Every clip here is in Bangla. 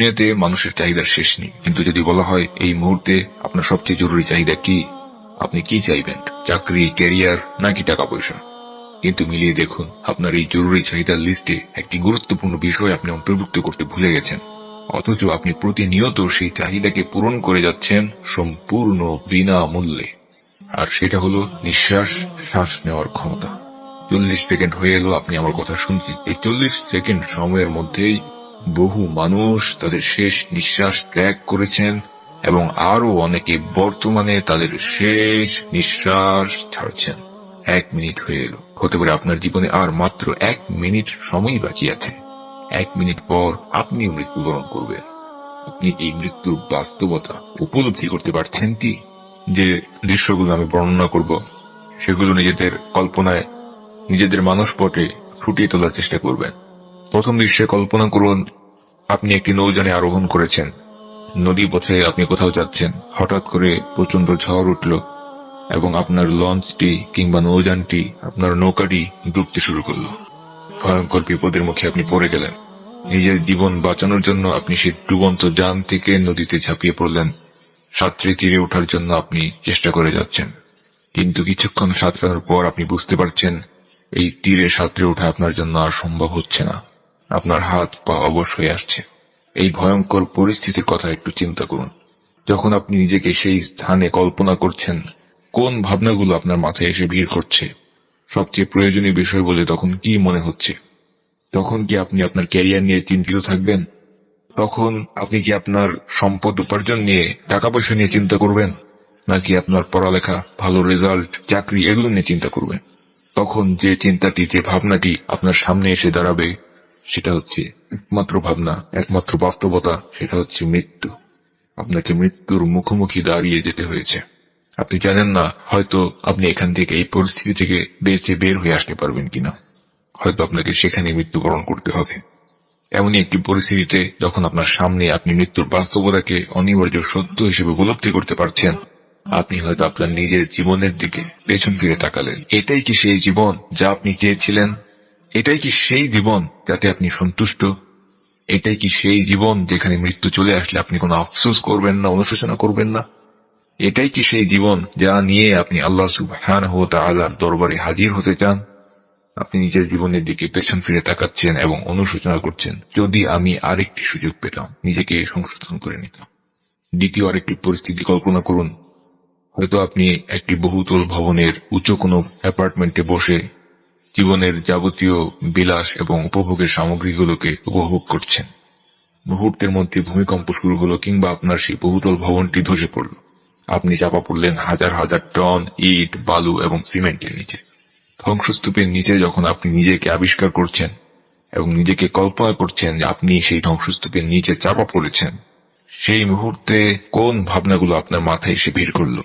দুনিয়াতে মানুষের চাহিদার শেষ নেই। কিন্তু যদি বলা হয়, এই মুহূর্তে আপনার সবচেয়ে জরুরি চাহিদা কি? আপনি কি চাইবেন? চাকরি, ক্যারিয়ার, নাকি টাকা পয়সা? কিন্তু মিলিয়ে দেখুন, আপনার এই জরুরি চাহিদার লিস্টে একটি গুরুত্বপূর্ণ বিষয় আপনি অন্তর্ভুক্ত করতে ভুলে গেছেন। অথচ আপনি প্রতিনিয়ত সেই চাহিদাকে পূরণ করে যাচ্ছেন সম্পূর্ণ বিনামূল্যে। আর সেটা হলো নিঃশ্বাস শ্বাস নেওয়ার ক্ষমতা। চল্লিশ সেকেন্ড হয়ে এলো, আপনি আমার কথা শুনছেন। এই চল্লিশ সেকেন্ড সময়ের মধ্যেই বহু মানুষ তাদের শেষ নিঃশ্বাস ত্যাগ করেছেন এবং আরও অনেকে বর্তমানে তাদের শেষ নিঃশ্বাস ছাড়ছেন। এক মিনিট হয়ে এলো। হতে পারে আপনার জীবনে আর মাত্র এক মিনিট সময় বাকি আছে। এক মিনিট পর আপনিও মৃত্যুবরণ করবেন। আপনি এই মৃত্যুর বাস্তবতা উপলব্ধি করতে পারছেন কি? যে দৃশ্যগুলো আমি বর্ণনা করব, সেগুলো নিজেদের কল্পনায় নিজেদের মানসপটে ফুটিয়ে তোলার চেষ্টা করবেন। প্রথম দৃশ্যে কল্পনা করুন, আপনি একটি নৌযানে আরোহণ করেছেন। নদী পথে আপনি কোথাও যাচ্ছেন। হঠাৎ করে প্রচণ্ড ঝড় উঠল এবং আপনার লঞ্চটি কিংবা নৌযানটি, আপনার নৌকাটি ডুবতে শুরু করল। ভয়ঙ্কর বিপদের মুখে আপনি পড়ে গেলেন। নিজের জীবন বাঁচানোর জন্য আপনি সেই ডুবন্ত যান থেকে নদীতে ঝাঁপিয়ে পড়লেন। সাঁতরে তীরে ওঠার জন্য আপনি চেষ্টা করে যাচ্ছেন। কিন্তু কিছুক্ষণ সাঁতরানোর পর আপনি বুঝতে পারছেন, এই তীরে সাঁতরে ওঠা আপনার জন্য আর সম্ভব হচ্ছে না। আপনার হাত পা অবশ্যই আসছে। এই ভয়ঙ্কর পরিস্থিতির কথা একটু চিন্তা করুন। যখন আপনি নিজেকে সেই স্থানে কল্পনা করছেন, কোন ভাবনাগুলো আপনার মাথায় এসে ভিড় করছে? সবচেয়ে প্রয়োজনীয় বিষয় বলে তখন কি মনে হচ্ছে? তখন কি আপনি আপনার ক্যারিয়ার নিয়ে চিন্তিত থাকবেন? তখন আপনি কি আপনার সম্পদ উপার্জন নিয়ে টাকা পয়সা নিয়ে চিন্তা করবেন? নাকি আপনার পড়ালেখা, ভালো রেজাল্ট, চাকরি, এগুলো নিয়ে চিন্তা করবেন? তখন যে চিন্তাটি, যে ভাবনাটি আপনার সামনে এসে দাঁড়াবে সেটা হচ্ছে একমাত্র ভাবনা, একমাত্র বাস্তবতা, সেটা হচ্ছে মৃত্যু। আপনাকে মৃত্যুর মুখোমুখি দাঁড়িয়ে যেতে হয়েছে। আপনি জানেন না, হয়তো আপনি এখান থেকে এই পরিস্থিতি থেকে বেঁচে বের হয়ে আসতে পারবেন কিনা। হয়তো আপনাকে সেখানে মৃত্যুবরণ করতে হবে। এমনই একটি পরিস্থিতিতে যখন আপনার সামনে আপনি মৃত্যুর বাস্তবতাকে অনিবার্য সত্য হিসেবে উপলব্ধি করতে পারছেন, আপনি হয়তো আপনার নিজের জীবনের দিকে পেছন ফিরে তাকালেন। এটাই কি সেই জীবন যা আপনি চেয়েছিলেন? এটাই কি সেই জীবন যাতে আপনি সন্তুষ্ট? এটাই কি সেই জীবন যেখানে মৃত্যু চলে আসলে আপনি কোনো আফসোস করবেন না, অনুশোচনা করবেন না? এটাই কি সেই জীবন যা নিয়ে আপনি আল্লাহ সুবহানাহু ওয়া তাআলার দরবারে হাজির হতে চান? আপনি নিজের জীবনের দিকে পেছন ফিরে তাকাচ্ছেন এবং অনুশোচনা করছেন, যদি আমি আরেকটি সুযোগ পেতাম, নিজেকে সংশোধন করে নিতাম। দ্বিতীয় আরেকটি পরিস্থিতি কল্পনা করুন। হয়তো আপনি একটি বহুতল ভবনের উঁচু কোনো অ্যাপার্টমেন্টে বসে জীবনের যাবতীয় বিলাস এবং উপভোগের সামগ্রীগুলোকে উপভোগ করছেন। মুহূর্তের মধ্যে ভূমিকম্প শুরু হলো কিংবা আপনার সেই বহুতল ভবনটি ধসে পড়ল। আপনি চাপা পড়লেন হাজার হাজার টন ইট, বালু এবং সিমেন্টের নিচে। ধ্বংসস্তূপের নিচে যখন আপনি নিজেকে আবিষ্কার করছেন এবং নিজেকে কল্পনা করছেন যে আপনি সেই ধ্বংসস্তূপের নিচে চাপা পড়েছেন, সেই মুহূর্তে কোন ভাবনাগুলো আপনার মাথায় এসে ভিড় করল?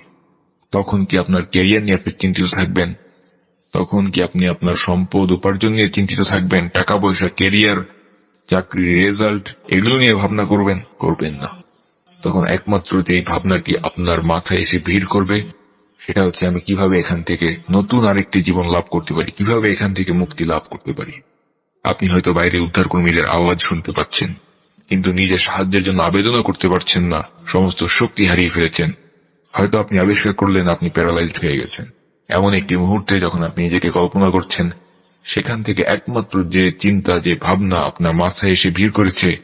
তখন কি আপনার ক্যারিয়ার নিয়ে আপনি চিন্তিত থাকবেন? তখন কি আপনি আপনার সম্পদ উপার্জন নিয়ে চিন্তিত থাকবেন? টাকা পয়সা কেরিয়ার চাকরির রেজাল্ট এগুলো নিয়ে ভাবনা করবেন? করবেন না। তখন একমাত্র যে ভাবনাটি আপনার মাথায় এসে ভিড় করবে, সেটা হচ্ছে আমি কীভাবে এখান থেকে নতুন আরেকটি জীবন লাভ করতে পারি? কীভাবে এখান থেকে মুক্তি লাভ করতে পারি? আপনি হয়তো বাইরে উদ্ধার কর্মীদের আওয়াজ শুনতে পাচ্ছেন, কিন্তু নিজের সাহায্যের জন্য আবেদনও করতে পারছেন না। সমস্ত শক্তি হারিয়ে ফেলেছেন। হয়তো আপনি আবিষ্কার করলেন, আপনি প্যারালাইজড হয়ে গেছেন। এমন একটি মুহূর্তে যখন আপনি নিজেকে কল্পনা করছেন, সেখান থেকে একমাত্র যে চিন্তা, যে ভাবনা আপনার মাথায় এসে ভিড় করেছে,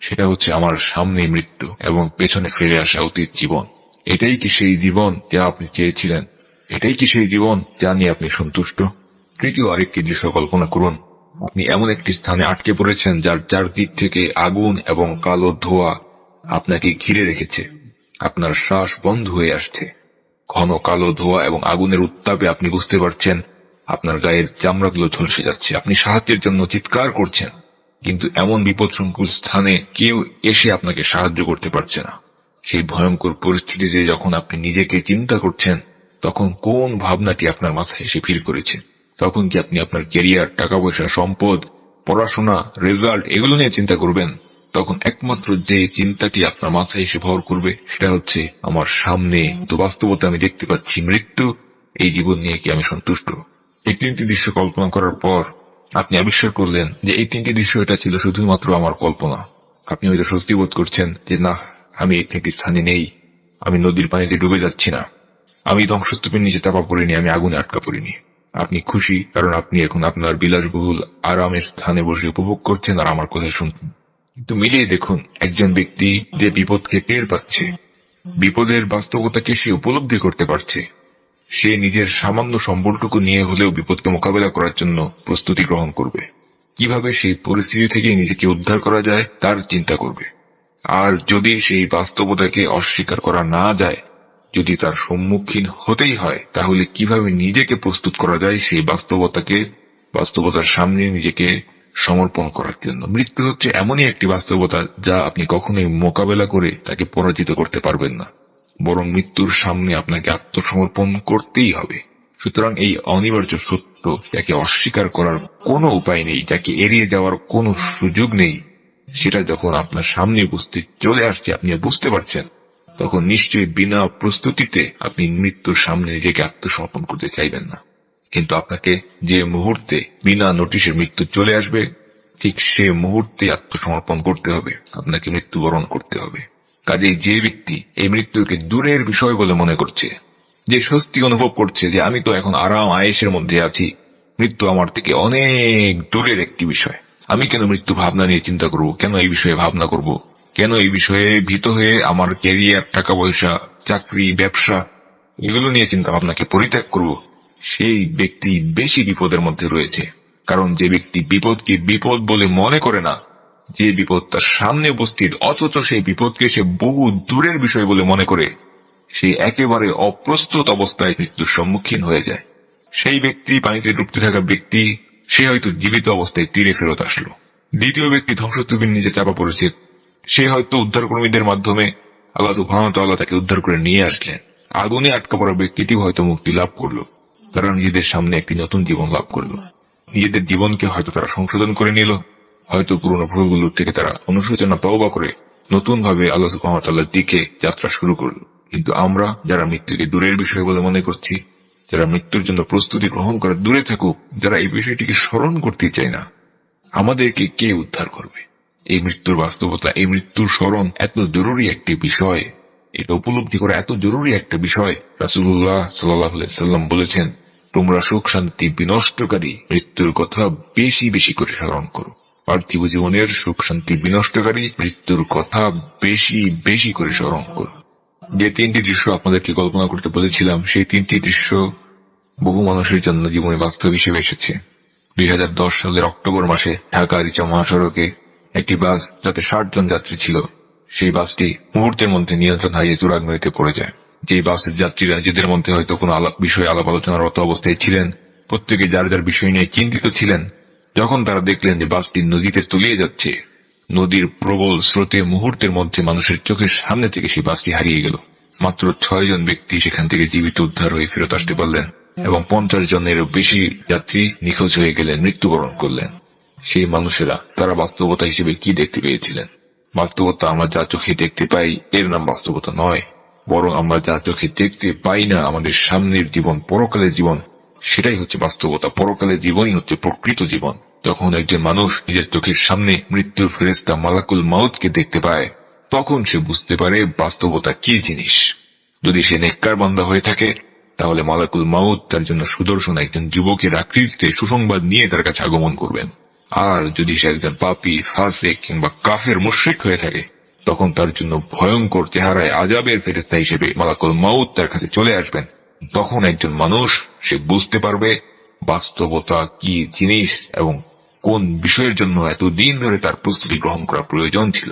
সেটা হচ্ছে আমার সামনে মৃত্যু এবং পেছনে ফিরে আসা অতীত জীবন। এটাই কি সেই জীবন যা আপনি চেয়েছিলেন? এটাই কি সেই জীবন যা নিয়ে আপনি সন্তুষ্ট? তৃতীয় আরেকটি দৃশ্য কল্পনা করুন। আপনি এমন একটি স্থানে আটকে পড়েছেন যার চারদিক থেকে আগুন এবং কালো ধোয়া আপনাকে ঘিরে রেখেছে। আপনার শ্বাস বন্ধ হয়ে আসছে। ঘন কালো ধোয়া এবং আগুনের উত্তাপে আপনি বুঝতে পারছেন, আপনার গায়ের চামড়াগুলো ঝলসে যাচ্ছে। আপনি সাহায্যের জন্য চিৎকার করছেন, কিন্তু এমন বিপদসংকুল স্থানে কেউ এসে আপনাকে সাহায্য করতে পারছে না। সেই ভয়ঙ্কর পরিস্থিতিতে যখন আপনি নিজেকে চিন্তা করছেন, তখন কোন ভাবনাটি আপনার মাথায় এসে ভিড় করেছে? তখন কি আপনি আপনার ক্যারিয়ার, টাকা পয়সা, সম্পদ, পড়াশোনা, রেজাল্ট এগুলো নিয়ে চিন্তা করবেন? তখন একমাত্র যে চিন্তাটি আপনার মাথায় এসে ভর করবে, সেটা হচ্ছে আমার সামনে। তো বাস্তবতা আমি দেখতে পাচ্ছি মৃত্যু, এই জীবন নিয়ে কি আমি সন্তুষ্ট? এই তিনটি দৃশ্য কল্পনা করার পর আপনি আবিষ্কার করলেন যে এই তিনটি দৃশ্য, এটা ছিল শুধুমাত্র আমার কল্পনা। আপনি হয়তো স্বস্তি বোধ করছেন যে, না, আমি এই থেকে স্থানে নেই। আমি নদীর পানিতে ডুবে যাচ্ছি না। আমি ধ্বংসস্তূপের নিচে চাপা পড়িনি, আমি আগুনে আটকা পড়িনি। আপনি খুশি, কারণ আপনি এখন আপনার বিলাসবহুল আরামের স্থানে বসে উপভোগ করছেন আর আমার কথা শুনছেন। কিন্তু মিলিয়ে দেখুন, একজন ব্যক্তি যে বিপদকে টের পাচ্ছে, বিপদের বাস্তবতাকে সে উপলব্ধি করতে পারছে? সে নিজের সামান্য সম্বলটুকু নিয়ে হলেও বিপদকে মোকাবেলা করার জন্য প্রস্তুতি গ্রহণ করবে। কীভাবে সেই পরিস্থিতি থেকে নিজেকে উদ্ধার করা যায়, তার চিন্তা করবে। আর যদি সেই বাস্তবতাকে অস্বীকার করা না যায়, যদি তার সম্মুখীন হতেই হয়, তাহলে কীভাবে নিজেকে প্রস্তুত করা যায় সেই বাস্তবতাকে, বাস্তবতার সামনে নিজেকে সমর্পণ করার জন্য। মৃত্যু হচ্ছে এমনই একটি বাস্তবতা যা আপনি কখনোই মোকাবেলা করে তাকে পরাজিত করতে পারবেন না। বরং মৃত্যুর সামনে আপনাকে আত্মসমর্পণ করতেই হবে। সুতরাং এই অনিবার্য সত্য যাকে অস্বীকার করার কোনো উপায় নেই, যাকে এড়িয়ে যাওয়ার কোনো সুযোগ নেই, সেটা যখন আপনার সামনে বুঝতে চলে আসছে, আপনি বুঝতে পারছেন, তখন নিশ্চয়ই বিনা প্রস্তুতিতে আপনি মৃত্যুর সামনে নিজেকে আত্মসমর্পণ করতে চাইবেন না। কিন্তু আপনাকে যে মুহূর্তে বিনা নোটিশের মৃত্যু চলে আসবে, ঠিক সে মুহূর্তে আত্মসমর্পণ করতে হবে, আপনাকে মৃত্যুবরণ করতে হবে। কাজেই যে ব্যক্তি এই মৃত্যুকে দূরের বিষয় বলে মনে করছে, যে স্বস্তি অনুভব করছে যে আমি তো এখন আরাম আয়েসের মধ্যে আছি, মৃত্যু আমার থেকে অনেক দূরের একটি বিষয়। আমি কেন মৃত্যু ভাবনা নিয়ে চিন্তা করব? কেন এই বিষয়ে ভাবনা করব? কেন এই বিষয়ে ভীত হয়ে আমার ক্যারিয়ার টাকা পয়সা, চাকরি, ব্যবসা, এগুলো নিয়ে চিন্তা ভাবনাকে পরিত্যাগ করব? সেই ব্যক্তি বেশি বিপদের মধ্যে রয়েছে। কারণ যে ব্যক্তি বিপদকে বিপদ বলে মনে করে না, যে বিপদ তার সামনে উপস্থিত, অথচ সেই বিপদকে সে বহু দূরের বিষয় বলে মনে করে, সে একেবারে অপ্রস্তুত অবস্থায় মৃত্যুর সম্মুখীন হয়ে যায়। সেই ব্যক্তি পানিতে ডুবতে থাকা ব্যক্তি, সে হয়তো জীবিত অবস্থায় তীরে ফেরত আসলো। দ্বিতীয় ব্যক্তি ধ্বংসস্তূপের নিচে চাপা পড়েছে। সে হয়তো উদ্ধারকর্মীদের মাধ্যমে আল্লাহ সুবহানাহু তাকে উদ্ধার করে নিয়ে আসলেন। আগুনে আটকা পড়া ব্যক্তিটি হয়তো মুক্তি লাভ করল। তারা নিজেদের সামনে একটি নতুন জীবন লাভ করল। নিজেদের জীবনকে হয়তো তারা সংশোধন করে নিল, হয়তো পুরনো ভুলগুলোর থেকে তারা অনুশোচনা, তওবা করে নতুন ভাবে আল্লাহ সুবহানাহু দিকে যাত্রা শুরু করল। কিন্তু আমরা যারা মৃত্যুকে দূরের বিষয় বলে মনে করছি, যারা মৃত্যুর জন্য প্রস্তুতি গ্রহণ করে দূরে থাকুক, যারা এই বিষয়টিকে স্মরণ করতে চায় না, আমাদেরকে কে উদ্ধার করবে? এই মৃত্যুর বাস্তবতা, এই মৃত্যুর স্মরণ এত জরুরি একটি বিষয় এটা উপলব্ধি করা এত জরুরি একটা বিষয়। রাসুল্লাহ সাল্লাম বলেছেন, তোমরা সুখ, শান্তি, বিনষ্টকারী মৃত্যুর কথা বেশি বেশি করে স্মরণ করো। পার্থিব জীবনের সুখ, শান্তি, বিনষ্টকারী মৃত্যুর কথা বেশি বেশি করে স্মরণ করো। যে তিনটি দৃশ্য আপনাদেরকে কল্পনা করতে বলেছিলাম, সেই তিনটি দৃশ্য বহু মানুষের জন্য জীবনে বাস্তব হিসেবে এসেছে। দুই হাজার দশ সালের অক্টোবর মাসে ঢাকা রিচা মহাসড়কে একটি বাস যাতে ষাট জন যাত্রী ছিল সেই বাসটি মুহূর্তের মধ্যে নিয়ন্ত্রণ হারিয়ে চূড়াগ নদীতে পড়ে যায়। যে বাসের যাত্রীরা নিজেদের মধ্যে হয়তো কোনো আলাপ, বিষয়ে আলাপ আলোচনার অত অবস্থায় ছিলেন, প্রত্যেকে যার যার বিষয় নিয়ে চিন্তিত ছিলেন, যখন তারা দেখলেন যে বাসটি নদীতে তলিয়ে যাচ্ছে, নদীর প্রবল স্রোতে মুহূর্তের মধ্যে মানুষের চোখের সামনে থেকে সেই বাসটি হারিয়ে গেল। মাত্র ছয় জন ব্যক্তি সেখান থেকে জীবিত উদ্ধার হয়ে ফেরত আসতে পারলেন এবং পঞ্চাশ জনেরও বেশি যাত্রী নিখোঁজ হয়ে গেলেন মৃত্যুবরণ করলেন। সেই মানুষেরা তারা বাস্তবতা হিসেবে কি দেখতে পেয়েছিলেন? বাস্তবতা আমরা যা চোখে দেখতে পাই, এর নাম বাস্তবতা নয়। বরং আমরা যা চোখে দেখতে পাই না, আমাদের সামনের জীবন, পরকালের জীবন, সেটাই হচ্ছে বাস্তবতা। পরকালের জীবনই হচ্ছে প্রকৃত জীবন। যখন একজন মানুষ নিজের চোখের সামনে মৃত্যুর ফেরেস্তা মালাকুল মাউতকে দেখতে পায়, তখন সে বুঝতে পারে বাস্তবতা কি জিনিস। যদি সে নেককার বান্দা হয়ে থাকে, তাহলে মালাকুল মাউত তার জন্য সুদর্শন একজন যুবকের আকৃতিতে সুসংবাদ নিয়ে তার কাছে আগমন করবেন। আর যদি সে একজন পাপি ফাসে কিংবা কাফের মুশ্রিক হয়ে থাকে, তখন তার জন্য ভয়ঙ্কর চেহারায় আজাবের ফেরেস্তা হিসেবে মালাকুল মাউত তার কাছে চলে আসবেন। তখন একজন মানুষ, সে বুঝতে পারবে বাস্তবতা কি জিনিস এবং কোন বিষয়ের জন্য এতদিন ধরে তার প্রস্তুতি গ্রহণ করা প্রয়োজন ছিল।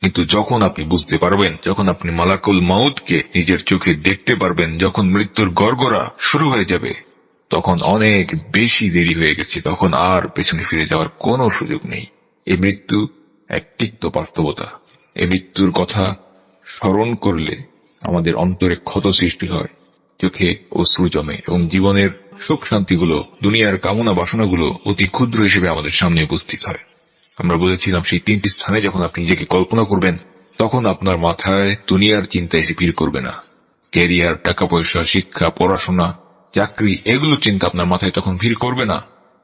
কিন্তু যখন আপনি বুঝতে পারবেন, যখন আপনি মালাকুল মাউতকে নিজের চোখে দেখতে পারবেন, যখন মৃত্যুর গড়গড়া শুরু হয়ে যাবে তখন অনেক বেশি দেরি হয়ে গেছে, তখন আর পেছনে ফিরে যাওয়ার কোনো সুযোগ নেই। এ মৃত্যু এক তিক্ত বাস্তবতা। এ মৃত্যুর কথা স্মরণ করলে আমাদের অন্তরে ক্ষত সৃষ্টি হয়। চোখে অশ্রু জমে এবং জীবনের সুখ শান্তিগুলো, দুনিয়ার কামনা বাসনাগুলো অতি ক্ষুদ্র হিসেবে আমাদের সামনে উপস্থিত হয়। আমরা বলেছিলাম সেই তিনটি স্থানে যখন আপনি নিজেকে কল্পনা করবেন, তখন আপনার মাথায় দুনিয়ার চিন্তা এসে ভিড় করবে না। ক্যারিয়ার টাকা পয়সা শিক্ষা, পড়াশোনা চাকরি, এগুলো চিন্তা আপনার মাথায় তখন ভিড় করবে না।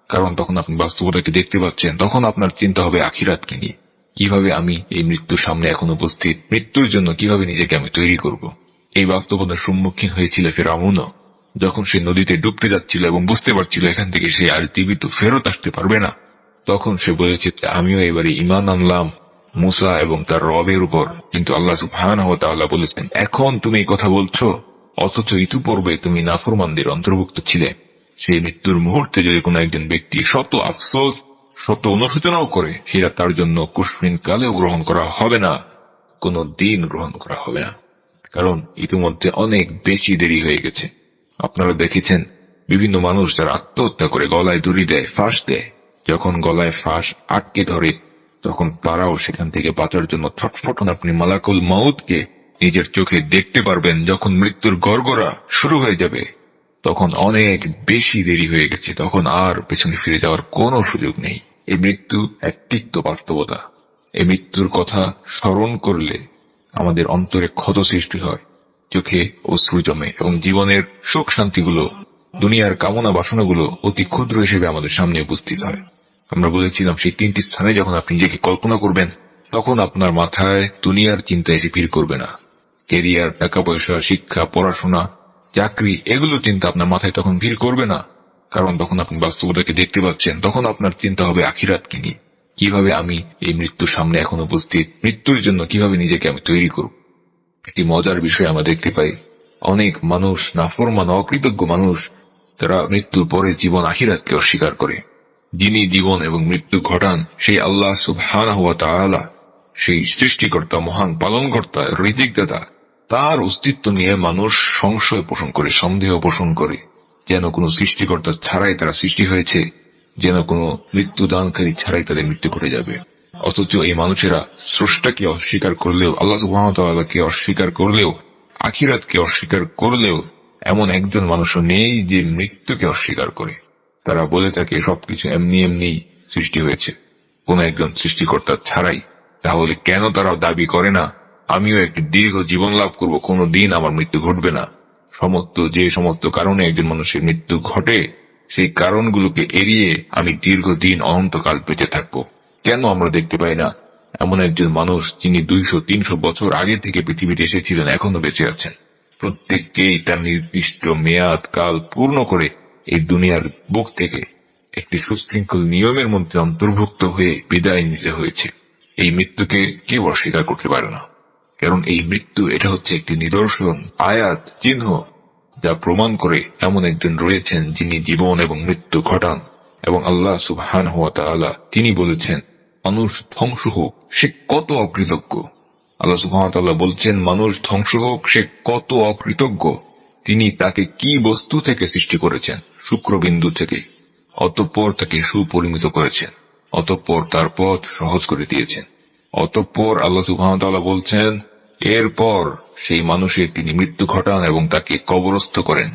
কারণ তখন আপনি বাস্তবতাকে দেখতে পাচ্ছেন। তখন আপনার চিন্তা হবে আখিরাতকে নিয়ে। কীভাবে আমি এই মৃত্যুর সামনে এখন উপস্থিত? মৃত্যুর জন্য কীভাবে নিজেকে আমি তৈরি করব। এই বাস্তবতার সম্মুখীন হয়েছিল ফেরাউনও। যখন সে নদীতে ডুবতে যাচ্ছিল এবং বুঝতে পারছিল এখান থেকে সে আর জীবিত ফেরত আসতে পারবে না, তখন সে বলেছে, আমিও এবারে ইমান আনলাম মুসা এবং তার রবের উপর। কিন্তু আল্লাহ তাআলা বলেছেন, এখন তুমি এই কথা বলছো? অথচ ইতিপূর্বে তুমি নাফরমানদের অন্তর্ভুক্ত ছিলে। সেই মৃত্যুর মুহূর্তে যদি কোনো একজন ব্যক্তি শত আফসোস, শত অনুশোচনাও করে, সেটা তার জন্য কুসমিন কালেও গ্রহণ করা হবে না। কোনো দিন গ্রহণ করা হবে না। কারণ ইতিমধ্যে অনেক বেশি দেরি হয়ে গেছে। আপনারা দেখেছেন, বিভিন্ন মানুষ যারা আত্মহত্যা করে গলায় দড়ি দেয়, ফাঁস দেয়। যখন গলায় ফাঁস আটকে ধরে, তখন তারাও সেখান থেকে বাঁচার জন্য ছটফটন আপনি মালাকুল মাউদকে নিজের চোখে দেখতে পারবেন যখন মৃত্যুর গড়গড়া শুরু হয়ে যাবে। তখন অনেক বেশি দেরি হয়ে গেছে। তখন আর পেছনে ফিরে যাওয়ার কোনো সুযোগ নেই। এই মৃত্যু এক তিক্ত বাস্তবতা। এই মৃত্যুর কথা স্মরণ করলে আমাদের অন্তরে ক্ষত সৃষ্টি হয়। চোখে অশ্রু জমে এবং জীবনের সুখ শান্তিগুলো, দুনিয়ার কামনা বাসনাগুলো অতি ক্ষুদ্র হিসেবে আমাদের সামনে উপস্থিত হয়। আমরা বলেছিলাম সেই তিনটি স্থানে যখন আপনি নিজেকে কল্পনা করবেন, তখন আপনার মাথায় দুনিয়ার চিন্তা এসে ভিড় করবে না। কেরিয়ার টাকা পয়সা শিক্ষা, পড়াশোনা, চাকরি, এগুলো চিন্তা আপনার মাথায় তখন ভিড় করবে না। কারণ তখন আপনি বাস্তবতাকে দেখতে পাচ্ছেন। তখন আপনার চিন্তা হবে আখিরাতকে নিয়ে কীভাবে আমি এই মৃত্যুর সামনে এখন উপস্থিত? মৃত্যুর জন্য কীভাবে নিজেকে আমি তৈরি করব? একটি মজার বিষয় আমরা দেখতে পাই। অনেক মানুষ, নাফরমান, অকৃতজ্ঞ মানুষ, তারা মৃত্যুর পরে জীবন আখিরাতকে অস্বীকার করে। যিনি জীবন এবং মৃত্যু ঘটান, সেই আল্লাহ তাআলা, সেই সৃষ্টিকর্তা, মহান পালনকর্তা রিজিক দাতা তার অস্তিত্ব নিয়ে মানুষ সংশয় পোষণ করে, সন্দেহ পোষণ করে। যেন কোনো সৃষ্টিকর্তা ছাড়াই তারা সৃষ্টি হয়েছে, যেন কোনো মৃত্যুদানকারী ছাড়াই তাদের মৃত্যু ঘটে যাবে। অথচ এই মানুষেরা স্রষ্টাকে অস্বীকার করলেও, আল্লাহ সুবাহকে অস্বীকার করলেও, আখিরাতকে অস্বীকার করলেও, এমন একজন মানুষও নেই যে মৃত্যুকে অস্বীকার করে। তারা বলে থাকে, সবকিছু এমনি এমনি সৃষ্টি হয়েছে। কোন একজন সৃষ্টিকর্তা ছাড়াই, তাহলে কেন তারা দাবি করে না? আমিও একটি দীর্ঘ জীবন লাভ করব, কোনো দিন আমার মৃত্যু ঘটবে না। সমস্ত, যে সমস্ত কারণে একজন মানুষের মৃত্যু ঘটে, সেই কারণগুলোকে এড়িয়ে আমি দীর্ঘদিন অনন্তকাল বেঁচে থাকব। কেন আমরা দেখতে পাই না? এমন একজন মানুষ যিনি দুইশো, তিনশো বছর আগে থেকে পৃথিবীতে এসেছিলেন, এখনও বেঁচে আছেন। প্রত্যেককেই তার নির্দিষ্ট মেয়াদ, কাল পূর্ণ করে এই দুনিয়ার বুক থেকে একটি সুশৃঙ্খল নিয়মের মধ্যে অন্তর্ভুক্ত হয়ে বিদায় নিতে হয়েছে। এই মৃত্যুকে কেউ অস্বীকার করতে পারে না। কারণ এই মৃত্যু, এটা হচ্ছে একটি নিদর্শন, আয়াত, চিহ্ন, যা প্রমাণ করে এমন একজন রয়েছেন যিনি জীবন এবং মৃত্যু ঘটান। এবং আল্লাহ সুবহান হওয়া তাআলা তিনি বলেছেন, মানুষ ধ্বংস হোক, সে কত অকৃতজ্ঞ? আল্লাহ তাআলা বলছেন, মানুষ ধ্বংস হোক, সে কত অকৃতজ্ঞ? তিনি তাকে কি বস্তু থেকে সৃষ্টি করেছেন? শুক্রবিন্দু থেকে, অতঃপর তাকে সুপরিমিত করেছেন, অতঃপর তার পথ সহজ করে দিয়েছেন। অতঃপর আল্লাহ তাআলা বলছেন এরপর সেই মানুষের তিনি মৃত্যু ঘটান এবং তাকে কবরস্থ করেন।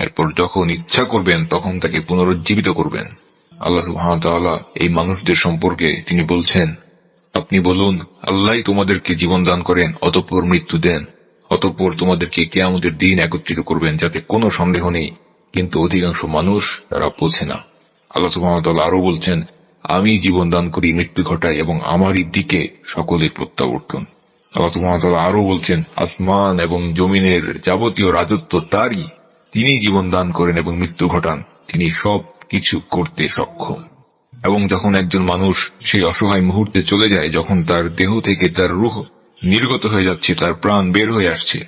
এরপর যখন ইচ্ছা করবেন, তখন তাকে পুনরুজ্জীবিত করবেন। আল্লাহ তাআলা এই মানুষদের সম্পর্কে তিনি বলছেন, আপনি বলুন, আল্লাহ তোমাদেরকে জীবন দান করেন, অতঃপর মৃত্যু দেন। অতঃপর তোমাদেরকে কেয়ামতের দিন একত্রিত করবেন, যাতে কোনো সন্দেহ নেই। কিন্তু অধিকাংশ মানুষ তারা বোঝে না। আল্লাহ সুবহানাহু আরও বলছেন, আমি জীবন দান করি মৃত্যু ঘটাই এবং আমারই দিকে সকলের প্রত্যাবর্তন। আল্লাহ সুবহানাহু আরও বলছেন, আসমান এবং জমিনের যাবতীয় রাজত্ব তারই। তিনি জীবন দান করেন এবং মৃত্যু ঘটান। তিনি সব কিছু করতে সক্ষম। এবং যখন একজন মানুষ সেই অসহায় মুহূর্তে চলে যায়, যখন তার দেহ থেকে তার রুহ নির্গত হয়ে যাচ্ছে, তার প্রাণ বের হয়ে আসছে,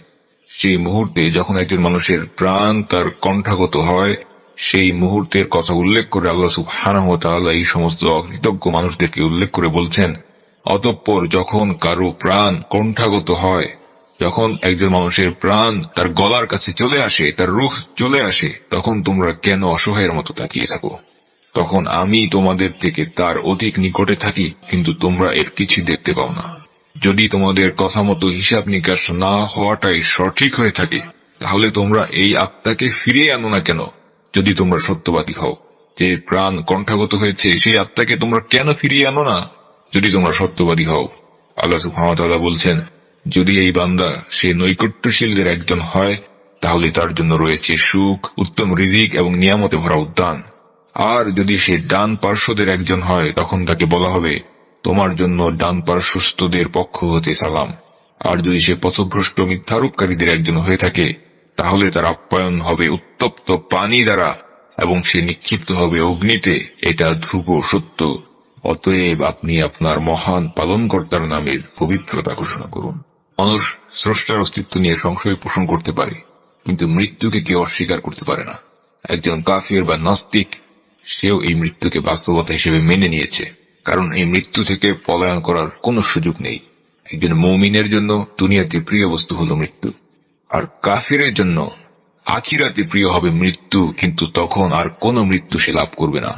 সেই মুহূর্তে যখন একজন মানুষের প্রাণ তার কণ্ঠাগত হয়, সেই মুহূর্তের কথা উল্লেখ করে আল্লাহ সুবহানাহু তাআলা এই সমস্ত অকৃতজ্ঞ মানুষদেরকে উল্লেখ করে বলছেন অতঃপর যখন কারও প্রাণ কণ্ঠাগত হয়, যখন একজন মানুষের প্রাণ তার গলার কাছে চলে আসে, তার রুখ চলে আসে, তখন তোমরা কেন অসহায়ের মতো তাকিয়ে থাকো? তখন আমি তোমাদের থেকে তার অধিক নিকটে থাকি, কিন্তু তোমরা এর কিছু দেখতে পাও না। যদি তোমাদের কথা মতো হিসাব নিকাশ না হওয়াটাই সঠিক হয়ে থাকে, তাহলে তোমরা এই আত্মাকে ফিরিয়ে আনো না কেন? যদি তোমরা সত্যবাদী হও, যে প্রাণ কণ্ঠাগত হয়েছে, সেই আত্মাকে তোমরা কেন ফিরিয়ে আনো না? যদি তোমরা সত্যবাদী হও, আল্লাহ সুহামতাল্লাহ বলছেন, যদি এই বান্দা সে নৈকট্যশীলদের একজন হয়, তাহলে তার জন্য রয়েছে সুখ, উত্তম রিজিক এবং নিয়ামতে ভরা উদ্যান। আর যদি সে ডান পার্শ্বদের একজন হয়, তখন তাকে বলা হবে, তোমার জন্য ডান পার্শ্বস্থদের পক্ষ হতে সালাম। আর যদি সে পথভ্রষ্ট মিথ্যারোপকারীদের একজন হয়ে থাকে, তাহলে তার আপ্যায়ন হবে উত্তপ্ত পানি দ্বারা এবং সে নিক্ষিপ্ত হবে অগ্নিতে। এটা ধ্রুব সত্য। অতএব আপনি আপনার মহান পালনকর্তার নামের পবিত্রতা ঘোষণা করুন। মানুষ স্রষ্টার অস্তিত্ব নিয়ে সংশয় পোষণ করতে পারে, কিন্তু মৃত্যুকে কেউ অস্বীকার করতে পারে না। একজন কাফির বা নাস্তিক, সেও এই মৃত্যুকে বাস্তবতা হিসেবে মেনে নিয়েছে, কারণ এই মৃত্যু থেকে পলায়ন করার কোনো সুযোগ নেই। একজন মৌমিনের জন্য দুনিয়াতে প্রিয় বস্তু হলো মৃত্যু, আর কাফিরের জন্য আখিরাতে প্রিয় হবে মৃত্যু, কিন্তু তখন আর কোনো মৃত্যু সে লাভ করবে না।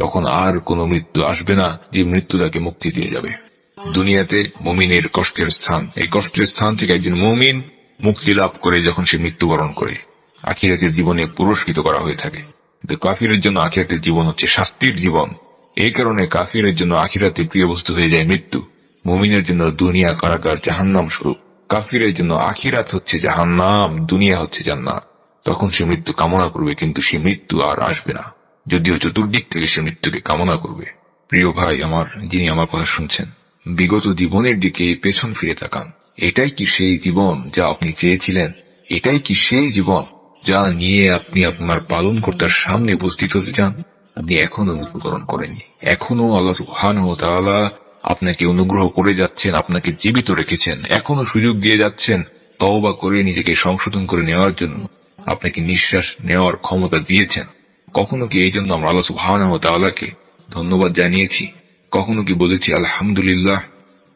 তখন আর কোনো মৃত্যু আসবে না যে মৃত্যু তাকে মুক্তি দিয়ে যাবে। দুনিয়াতে মুমিনের কষ্টের স্থান। এই কষ্টের স্থান থেকে একজন মুমিন মুক্তি লাভ করে যখন সে মৃত্যুবরণ করে, আখিরাতের জীবনে পুরস্কৃত করা হয়ে থাকে। কাফিরের জন্য আখিরাতের জীবন হচ্ছে শাস্তির জীবন। এই কারণে কাফিরের জন্য আখিরাতে প্রিয় বস্তু হয়ে যায় মৃত্যু। মুমিনের জন্য দুনিয়া কারাগার জাহান্নাম স্বরূপ। কাফিরের জন্য আখিরাত হচ্ছে জাহান্নাম, দুনিয়া হচ্ছে জান্নাত। তখন সে মৃত্যু কামনা করবে, কিন্তু সে মৃত্যু আর আসবে না। যদিও চতুর্দিক থেকে সে মৃত্যুকে কামনা করবে। প্রিয় ভাই আমার, যিনি আমার কথা শুনছেন, বিগত জীবনের দিকে পেছন ফিরে তাকান। এটাই কি সেই জীবন যা আপনি চেয়েছিলেন? এটাই কি সেই জীবন যা নিয়ে আপনি আপনার পালন কর্তার সামনে উপস্থিত হতে চান? আপনি এখনও মৃত্যুবরণ করেননি। এখনও আল্লাহ সুবহানাহু ওয়া তাআলা আপনাকে অনুগ্রহ করে যাচ্ছেন, আপনাকে জীবিত রেখেছেন। এখনও সুযোগ দিয়ে যাচ্ছেন তওবা করে নিজেকে সংশোধন করে নেওয়ার জন্য। আপনাকে নিঃশ্বাস নেওয়ার ক্ষমতা দিয়েছেন। কখনো কি এই জন্য আমরা সুবহানাহু ওয়া তাআলাকে ধন্যবাদ জানিয়েছি? কখনো কি বলেছি, আলহামদুলিল্লাহ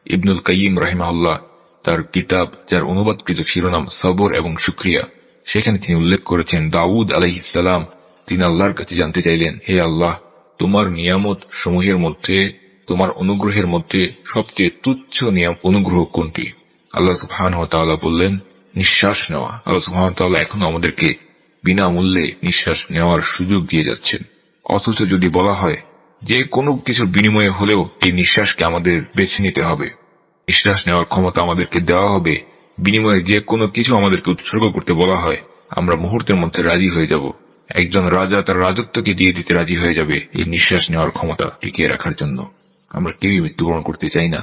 ইবনুল কাইয়িম রাহিমাহুল্লাহ তার কিতাব, যার অনুবাদকৃত শিরোনাম সবর এবং শুক্রিয়া, সেখানে তিনি উল্লেখ করেছেন, দাউদ আলাইহিসসালাম তিনি আল্লাহর কাছে জানতে চাইলেন, হে আল্লাহ, তোমার নিয়ামত সমূহের মধ্যে, তোমার অনুগ্রহের মধ্যে সবচেয়ে তুচ্ছ নিয়ম অনুগ্রহ কোনটি? আল্লাহ ওয়া বললেন, নিঃশ্বাস নেওয়া। আল্লাহ সুবহানাহু ওয়া এখন আমাদেরকে বিনামূল্যে নিঃশ্বাস নেওয়ার সুযোগ দিয়ে যাচ্ছেন। অথচ যদি বলা হয়, যে কোনো কিছুর বিনিময়ে হলেও এই নিঃশ্বাসকে আমাদের বেছে নিতে হবে। নিঃশ্বাস নেওয়ার ক্ষমতা আমাদেরকে দেওয়া হবে। বিনিময়ে যে কোনো কিছু আমাদেরকে উৎসর্গ করতে বলা হয়, আমরা মুহূর্তের মধ্যে রাজি হয়ে যাব। একজন রাজা তার রাজত্বকে দিয়ে দিতে রাজি হয়ে যাবে এই নিঃশ্বাস নেওয়ার ক্ষমতা টিকিয়ে রাখার জন্য। আমরা কেউই মৃত্যুবরণ করতে চাই না।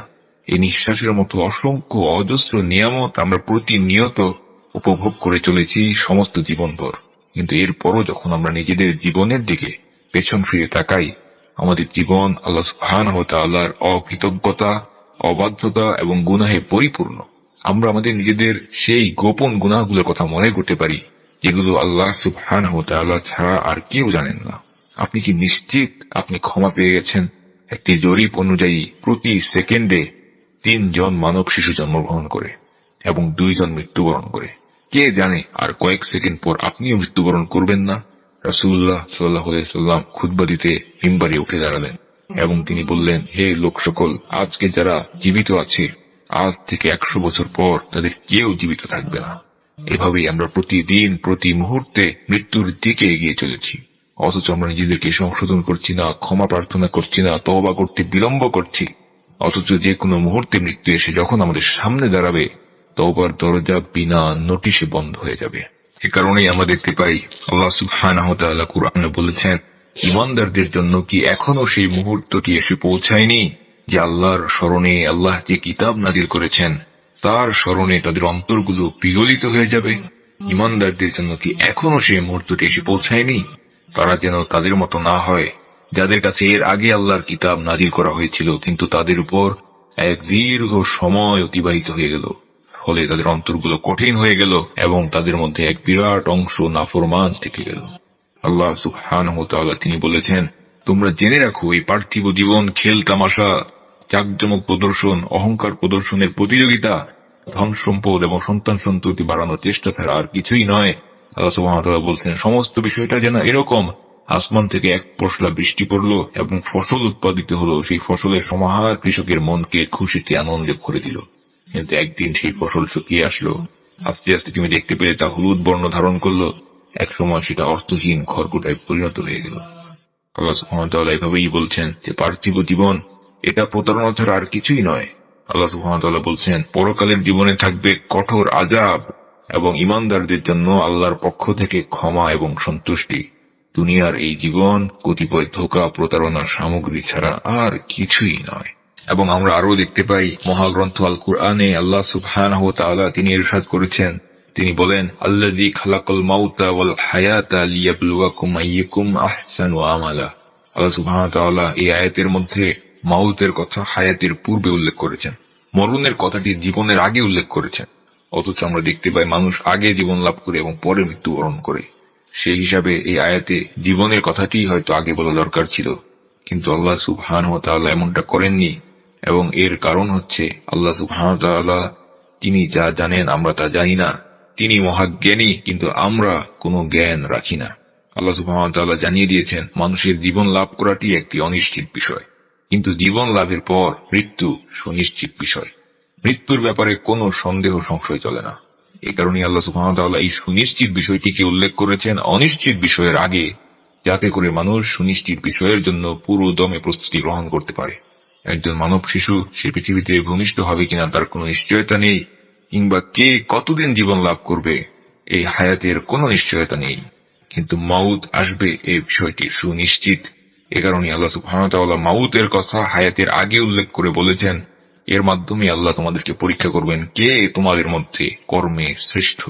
এই নিঃশ্বাসের মতো অসংখ্য অজস্র নিয়ামত আমরা প্রতিনিয়ত উপভোগ করে চলেছি সমস্ত জীবনভর। কিন্তু এরপরও যখন আমরা নিজেদের জীবনের দিকে পেছন ফিরে তাকাই, আমাদের জীবন আল্লাহ ওয়া তাআলার অকৃতজ্ঞতা, অবাধ্যতা এবং গুনাহে পরিপূর্ণ। আমরা আমাদের নিজেদের সেই গোপন গুনাহগুলোর কথা মনে করতে পারি, যেগুলো আল্লাহ ওয়া তাআলা ছাড়া আর কেউ জানেন না। আপনি কি নিশ্চিত আপনি ক্ষমা পেয়ে গেছেন? একটি জরিপ অনুযায়ী প্রতি সেকেন্ডে তিনজন মানব শিশু জন্মগ্রহণ করে এবং দুইজন মৃত্যুবরণ করে। কে জানে? আর কয়েক সেকেন্ড পর আপনিও মৃত্যুবরণ করবেন না? রাসুল্লাহ সাল্লাহ সাল্লাম খুদ্া দিতে উঠে দাঁড়ালেন এবং তিনি বললেন, হে লোক সকল, আজকে যারা জীবিত আছে, আজ থেকে একশো বছর পর তাদের কেউ জীবিত থাকবে না। এভাবেই আমরা প্রতিদিন, প্রতি মুহূর্তে মৃত্যুর দিকে এগিয়ে চলেছি। অথচ আমরা নিজেদেরকে সংশোধন করছি না, ক্ষমা প্রার্থনা করছি না তবা করতে বিলম্ব করছি। অথচ যে কোনো মুহূর্তে মৃত্যু এসে যখন আমাদের সামনে দাঁড়াবে তওবার দরজা বিনা নোটিশে বন্ধ হয়ে যাবে। এ কারণেই আমরা দেখতে পাই আল্লাহ সুবহানাহু ওয়া তাআলা কুরআনে বলেছেন ইমানদারদের জন্য কি এখনও সেই মুহূর্তটি এসে পৌঁছায়নি যে আল্লাহর স্মরণে আল্লাহ যে কিতাব নাজিল করেছেন, তার স্মরণে তাদের অন্তরগুলো বিগলিত হয়ে যাবে? ইমানদারদের জন্য কি এখনও সেই মুহূর্তটি এসে পৌঁছায়নি? তারা যেন তাদের মতো না হয়, যাদের কাছে এর আগে আল্লাহর কিতাব নাজিল করা হয়েছিল, কিন্তু তাদের উপর এক দীর্ঘ সময় অতিবাহিত হয়ে গেল। ফলে তাদের অন্তরগুলো কঠিন হয়ে গেল এবং তাদের মধ্যে এক বিরাট অংশ নাফরমান থেকে গেল। আল্লাহ তাআলা তিনি বলেছেন, তোমরা জেনে রাখো, এই পার্থিব জীবন, খেল, তামাশা, জাকজমক প্রদর্শন, অহংকার প্রদর্শনের প্রতিযোগিতা ধন সম্পদ এবং সন্তান সন্ততি বাড়ানোর চেষ্টা ছাড়া আর কিছুই নয়। আল্লাহ তাআলা বলছেন, সমস্ত বিষয়টা যেন এরকম। আসমান থেকে এক পশলা বৃষ্টি পড়ল এবং ফসল উৎপাদিত হলো। সেই ফসলের সমাহার কৃষকের মনকে খুশিতে আনন্দে ভরে দিল। কিন্তু একদিন সেই ফসল শুকিয়ে আসলো। আস্তে আস্তে তুমি দেখতে পেলে তা হলুদ বর্ণ ধারণ করল। এক সময় সেটা অর্থহীন খড়কুটায় পরিণত হয়ে গেল। আল্লাহ তাআলা এভাবেই বলছেন যে, পার্থিব জীবন, এটা প্রতারণা ছাড়া আর কিছুই নয়। আল্লাহ তাআলা বলছেন, পরকালের জীবনে থাকবে কঠোর আজাব এবং ইমানদারদের জন্য আল্লাহর পক্ষ থেকে ক্ষমা এবং সন্তুষ্টি। দুনিয়ার এই জীবন কতিপয় ধোকা প্রতারণার সামগ্রী ছাড়া আর কিছুই নয়। এবং আমরা আরও দেখতে পাই, মহাগ্রন্থ আল কুরআনে আল্লাহ সুবহানাহু ওয়া তিনি ইরশাদ করেছেন। তিনি বলেন, আল্লাযী খালাকাল মাউতা ওয়াল হায়াতা লিয়াবলুয়াকুম আইয়ুকুম আহসানু আমালা। আল্লাহ সুবহানাহু ওয়া তাআলা এই আয়াতের মধ্যে মাউতের কথা, হায়াতের পূর্বে উল্লেখ করেছেন। মরণের কথাটি জীবনের আগে উল্লেখ করেছেন। অথচ আমরা দেখতে পাই, মানুষ আগে জীবন লাভ করে এবং পরে মৃত্যুবরণ করে। সেই হিসাবে এই আয়াতে জীবনের কথাটি হয়তো আগে বলা দরকার ছিল। কিন্তু আল্লাহ সুবহান ও তাআলা এমনটা করেননি। এবং এর কারণ হচ্ছে আল্লাহ তাআলা, তিনি যা জানেন আমরা তা জানি না। তিনি মহাজ্ঞানী, কিন্তু আমরা কোনো জ্ঞান রাখি না। আল্লাহ তাআলা জানিয়ে দিয়েছেন, মানুষের জীবন লাভ করাটি একটি অনিশ্চিত বিষয়। কিন্তু জীবন লাভের পর মৃত্যু সুনিশ্চিত বিষয়। মৃত্যুর ব্যাপারে কোনো সন্দেহ সংশয় চলে না। এই কারণে আল্লাহ সুবহানাহু এই সুনিশ্চিত বিষয়টিকে উল্লেখ করেছেন অনিশ্চিত বিষয়ের আগে, যাতে করে মানুষ সুনিশ্চিত বিষয়ের জন্য পুরো দমে প্রস্তুতি গ্রহণ করতে পারে। একজন মানব শিশু, সে পৃথিবীতে ভূমিষ্ঠ হবে কিনা তার কোনো নিশ্চয়তা নেই, কিংবা কে কতদিন জীবন লাভ করবে, এই হায়াতের কোনো নিশ্চয়তা নেই। কিন্তু মাউত আসবে এই বিষয়টি সুনিশ্চিত। এ কারণে আল্লাহ সুবহানাহু মাউতের কথা হায়াতের আগে উল্লেখ করে বলেছেন, এর মাধ্যমে আল্লাহ তোমাদেরকে পরীক্ষা করবেন কে তোমাদের মধ্যে কর্মে শ্রেষ্ঠ।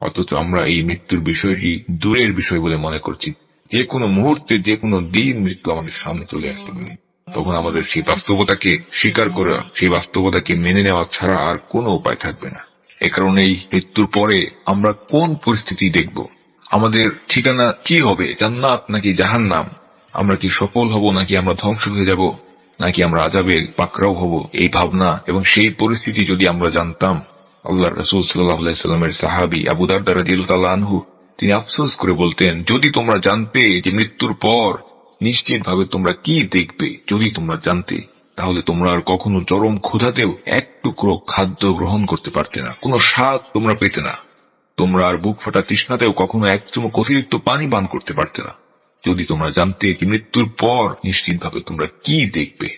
অথচ আমরা এই মৃত্যুর বিষয়টি দূরের বিষয় বলে মনে করছি। যে কোনো মুহূর্তে, যে কোনো দিন মৃত্যু আমাদের সামনে চলে আসতে পারে। তখন আমাদের সেই বাস্তবতাকে স্বীকার করা, সেই বাস্তবতাকে মেনে নেওয়া ছাড়া আর কোনো উপায় থাকবে না। এ কারণেই মৃত্যুর পরে আমরা কোন পরিস্থিতি দেখব? আমাদের ঠিকানা কি হবে? জান্নাত নাকি জাহান্নাম? আমরা কি সফল হব নাকি আমরা ধ্বংস হয়ে যাব? নাকি আমরা আজাবের পাকড়াও হব? এই ভাবনা এবং সেই পরিস্থিতি যদি আমরা জানতাম আল্লাহ রসুল সাল্লাহামের সাহাবি আবু দারদার আনহু, তিনি আফসোস করে বলতেন, যদি তোমরা জানতে যে মৃত্যুর পর নিশ্চিত ভাবে তোমরা কি দেখবে যদি তোমরা জানতে, তাহলে তোমরা আর কখনো চরম ক্ষুধাতেও এক টুকরো খাদ্য গ্রহণ করতে পারতে না। কোনো স্বাদ তোমরা পেতে না। তোমরা আর বুক ফাটা তৃষ্ণাতেও কখনো এক চুমুক অতিরিক্ত পানি পান করতে পারতে না। যদি তোমরা জানতে কি মৃত্যুর পর নিশ্চিতভাবে তোমরা কি দেখবে,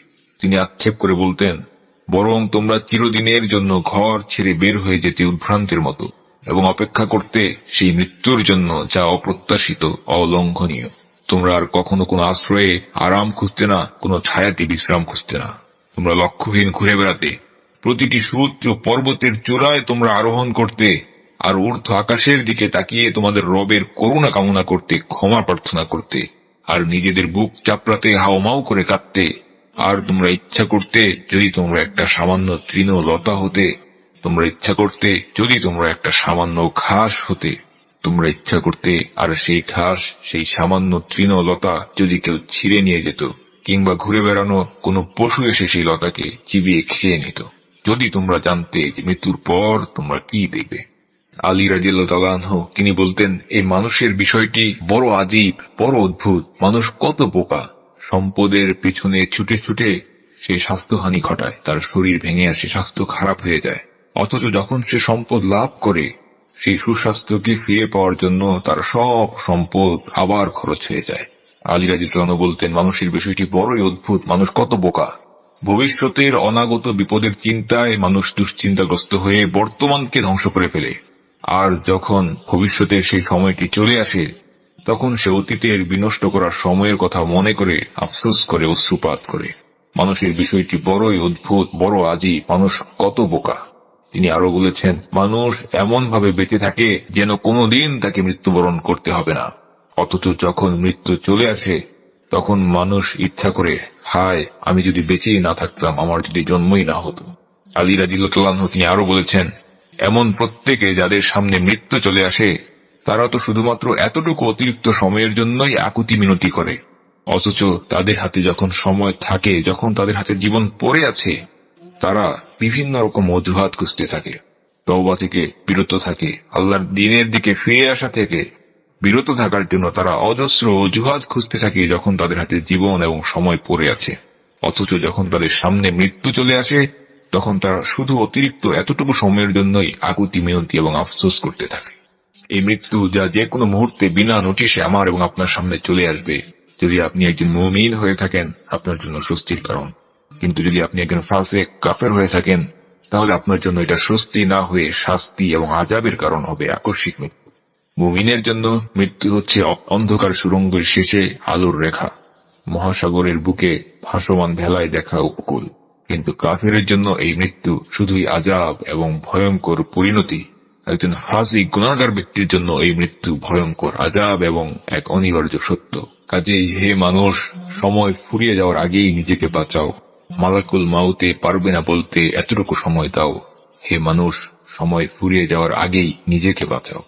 তিনি আক্ষেপ করে বলতেন, বরং তোমরা চিরদিনের জন্য ঘর ছেড়ে বের হয়ে যেতে উদ্ভ্রান্তের মতো এবং অপেক্ষা করতে সেই মৃত্যুর জন্য যা অপ্রত্যাশিত, অলঙ্ঘনীয়। তোমরা আর কখনো কোনো আশ্রয়ে আরাম খুঁজতে না, কোনো ছায়াতে বিশ্রাম খুঁজতে না। তোমরা লক্ষ্যহীন ঘুরে বেড়াতে। প্রতিটি সুউচ্চ পর্বতের চূড়ায় তোমরা আরোহণ করতে আর ঊর্ধ্ব আকাশের দিকে তাকিয়ে তোমাদের রবের করুণা কামনা করতে, ক্ষমা প্রার্থনা করতে আর নিজেদের বুক চাপড়াতে হাওমাও করে কাঁদতে। আর তোমরা ইচ্ছা করতে যদি তোমরা একটা সামান্য তৃণ লতা হতে, তোমরা ইচ্ছা করতে যদি তোমরা একটা সামান্য ঘাস হতে। তোমরা ইচ্ছা করতে আর সেই ঘাস সেই সামান্য তৃণলতা যদি কেউ ছিঁড়ে নিয়ে যেত, কিংবা ঘুরে বেড়ানো কোনো পশু এসে সেই লতাকে চিবিয়ে খেয়ে নিত। যদি তোমরা জানতে যে মৃত্যুর পর তোমরা কি দেখবে। আলী রাজিল্লাহ তিনি বলতেন এই মানুষের বিষয়টি বড় আজীব, বড় অদ্ভুত। মানুষ কত বোকা। সম্পদের পিছনে ছুটে ছুটে সে স্বাস্থ্যহানি ঘটায়, তার শরীর ভেঙে আসে স্বাস্থ্য খারাপ হয়ে যায়। অথচ যখন সে সম্পদ লাভ করে সেই সুস্বাস্থ্যকে ফিরে পাওয়ার জন্য তার সব সম্পদ আবার খরচ হয়ে যায়? আলী রাজিল্লাহ বলতেন, মানুষের বিষয়টি বড়ই অদ্ভুত। মানুষ কত বোকা। ভবিষ্যতের অনাগত বিপদের চিন্তায় মানুষ দুশ্চিন্তাগ্রস্ত হয়ে বর্তমানকে ধ্বংস করে ফেলে। আর যখন ভবিষ্যতের সেই সময়টি চলে আসে, তখন সে অতীতের বিনষ্ট করার সময়ের কথা মনে করে, আফসোস করে, অশ্রুপাত করে। মানুষের বিষয়টি বড়ই অদ্ভুত, বড় আজি মানুষ কত বোকা। তিনি আরও বলেছেন, মানুষ এমন ভাবে বেঁচে থাকে যেন কোনোদিন তাকে মৃত্যুবরণ করতে হবে না। অথচ যখন মৃত্যু চলে আসে, তখন মানুষ ইচ্ছা করে, হায়, আমি যদি বেঁচেই না থাকতাম, আমার যদি জন্মই না হতো। আলী রাজিল্লাহ তিনি আরও বলেছেন, এমন প্রত্যেকে যাদের সামনে মৃত্যু চলে আসে, তারা তো শুধুমাত্র এতটুকু অতিরিক্ত সময়ের জন্যই আকুতি মিনতি করে। অথচ তাদের হাতে যখন সময় থাকে, যখন তাদের হাতে জীবন পড়ে আছে, তারা বিভিন্ন রকম অজুহাত খুঁজতে থাকে। তওবা থেকে বিরত থাকে। আল্লাহর দিনের দিকে ফিরে আসা থেকে বিরত থাকার জন্য তারা অজস্র অজুহাত খুঁজতে থাকে যখন তাদের হাতে জীবন এবং সময় পড়ে আছে। অথচ যখন তাদের সামনে মৃত্যু চলে আসে, তখন তারা শুধু অতিরিক্ত এতটুকু সময়ের জন্যই আকুতি, মিনতি এবং আফসোস করতে থাকে। এই মৃত্যু যা যে কোনো মুহূর্তে বিনা নোটিশে আমার এবং আপনার সামনে চলে আসবে। যদি আপনি একজন মুমিন হয়ে থাকেন, আপনার জন্য স্বস্তির কারণ। কিন্তু যদি আপনি একজন ফাঁসে কাফের হয়ে থাকেন, তাহলে আপনার জন্য এটা স্বস্তি না হয়ে শাস্তি এবং আজাবের কারণ হবে আকস্মিক মৃত্যু। মুমিনের জন্য মৃত্যু হচ্ছে অন্ধকার সুরঙ্গের শেষে আলোর রেখা। মহাসাগরের বুকে ভাসমান ভেলায় দেখা উপকূল। কিন্তু কাফেরের জন্য এই মৃত্যু শুধুই আজাব এবং ভয়ঙ্কর পরিণতি। একজন হাসি গুণাগার ব্যক্তির জন্য এই মৃত্যু ভয়ঙ্কর আজাব এবং এক অনিবার্য সত্য। কাজেই হে মানুষ, সময় ফুরিয়ে যাওয়ার আগেই নিজেকে বাঁচাও। মালাকুল মাউতে পারবে না বলতে এতটুকু সময় দাও। হে মানুষ, সময় ফুরিয়ে যাওয়ার আগেই নিজেকে বাঁচাও।